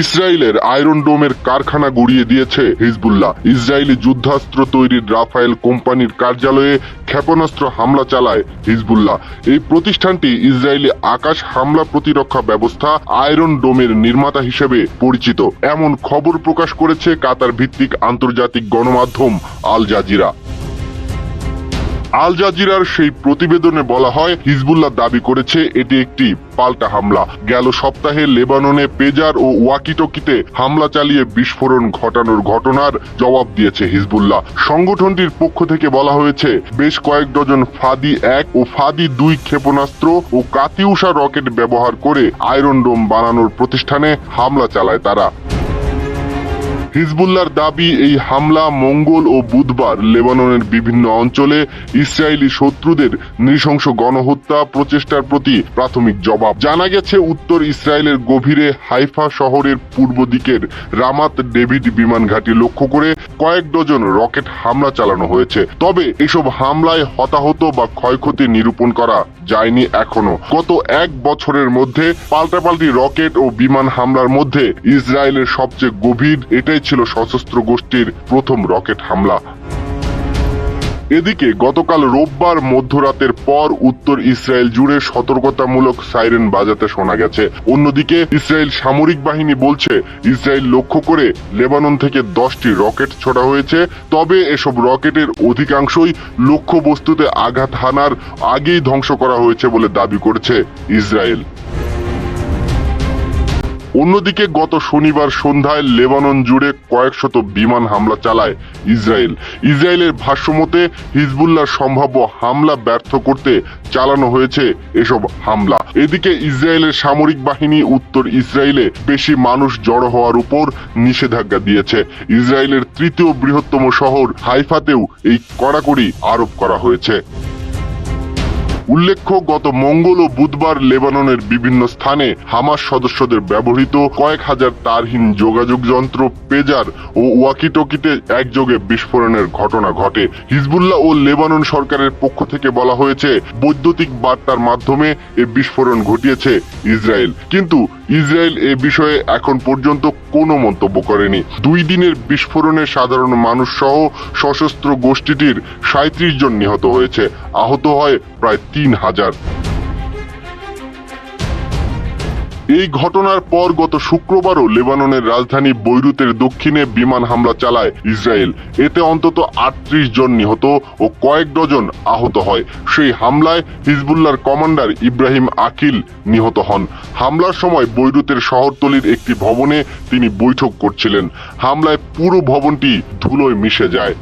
ইসরায়েলের আয়রন ডোমের কারখানা গড়িয়ে দিয়েছে হিজবুল্লাহ। ইসরায়েলি যুদ্ধাস্ত্র তৈরির রাফায়েল কোম্পানির কার্যালয়ে ক্ষেপণাস্ত্র হামলা চালায় হিজবুল্লাহ। এই প্রতিষ্ঠানটি ইসরায়েলি আকাশ হামলা প্রতিরক্ষা ব্যবস্থা আয়রন ডোমের নির্মাতা হিসেবে পরিচিত। এমন খবর প্রকাশ করেছে কাতার ভিত্তিক আন্তর্জাতিক গণমাধ্যম আল জাজিরা। আল জাজিরার সেই প্রতিবেদনে বলা হয়, হিজবুল্লাহ দাবি করেছে, এটি একটি পাল্টা হামলা। গেল সপ্তাহে লেবাননে পেজার ও ওয়াকিটকিতে হামলা চালিয়ে বিস্ফোরণ ঘটানোর ঘটনার জবাব দিয়েছে হিজবুল্লাহ। সংগঠনটির পক্ষ থেকে বলা হয়েছে, বেশ কয়েক ডজন ফাদি এক ও ফাদি দুই ক্ষেপণাস্ত্র ও কাতিউষা রকেট ব্যবহার করে আয়রন ডোম বানানোর প্রতিষ্ঠানে হামলা চালায় তারা। হিজবুল্লাহর দাবি, এই হামলা মঙ্গল ও বুধবার লেবাননের বিভিন্ন অঞ্চলে ইসরায়েলি শত্রুদের নৃশংস গণহত্যা প্রচেষ্টার প্রতি প্রাথমিক জবাব। জানা গেছে, উত্তর ইসরায়েলের গভীরে হাইফা শহরের পূর্ব দিকের রামাত ডেভিড বিমান ঘাঁটি লক্ষ্য করে কয়েক ডজন রকেট হামলা চালানো হয়েছে। তবে এসব হামলায় হতাহত বা ক্ষয়ক্ষতি নিরূপণ করা যায়নি এখনও। গত এক বছরের মধ্যে পাল্টাপাল্টি রকেট ও বিমান হামলার মধ্যে ইসরায়েলের সবচেয়ে গভীর, এটাই ছিল সশস্ত্র গোষ্ঠীর প্রথম রকেট হামলা। এদিকে গতকাল রোববার মধ্যরাতের পর উত্তর ইসরায়েল জুড়ে সতর্কতামূলক সাইরেন বাজাতে শোনা গেছে। অন্যদিকে ইসরায়েল সামরিক বাহিনী বলছে, ইসরায়েল লক্ষ্য করে লেবানন থেকে দশটি রকেট ছোড়া হয়েছে, তবে এসব রকেটের অধিকাংশই লক্ষ্যবস্তুতে আঘাত হানার আগেই ধ্বংস করা হয়েছে বলে দাবি করেছে ইসরায়েল। অন্যদিকে গত শনিবার সন্ধ্যায় লেবানন জুড়ে কয়েকশত বিমান হামলা চালায় ইসরায়েল। ইসরায়েলের ভাষ্যমতে, হিজবুল্লাহ সম্ভাব্য হামলা ব্যর্থ করতে চালানো হয়েছে এসব হামলা। এদিকে ইসরায়েলের সামরিক বাহিনী উত্তর ইসরায়েলে বেশি মানুষ জড়ো হওয়ার উপর নিষেধাজ্ঞা দিয়েছে। ইসরায়েলের তৃতীয় বৃহত্তম শহর হাইফাতেও এই কড়াকড়ি আরোপ করা হয়েছে। উল্লেখ্য, গত মঙ্গল ও বুধবার লেবাননের বিভিন্ন স্থানে হামাস সদস্যদের ব্যবহৃত কয়েক হাজার তারহীন যোগাযোগ যন্ত্র, পেজার ও ওয়াকিটকিতে একযোগে বিস্ফোরণের ঘটনা ঘটে। হিজবুল্লাহ ও লেবানন সরকারের পক্ষ থেকে বলা হয়েছে, বৈদ্যুতিক বার্তার মাধ্যমে এ বিস্ফোরণ ঘটিয়েছে ইসরায়েল। কিন্তু ইসরায়েল এ বিষয়ে এখন পর্যন্ত কোনো মন্তব্য করেনি। দুই দিনের বিস্ফোরণে সাধারণ মানুষ সহ সশস্ত্র গোষ্ঠীটির সাঁত্রিশ জন নিহত হয়েছে। আহত হয় প্রায় তিন হাজার। এই ঘটনার পর গত শুক্রবারও লেবাননের রাজধানী বৈরুতের দক্ষিণে বিমান হামলা চালায় ইসরায়েল। এতে অন্তত আটত্রিশ জন নিহত ও কয়েক ডজন আহত হয়। সেই হামলায় হিজবুল্লাহর কমান্ডার ইব্রাহিম আকিল নিহত হন। হামলার সময় বৈরুতের শহরতলির একটি ভবনে তিনি বৈঠক করছিলেন। হামলায় পুরো ভবনটি ধুলোয় মিশে যায়।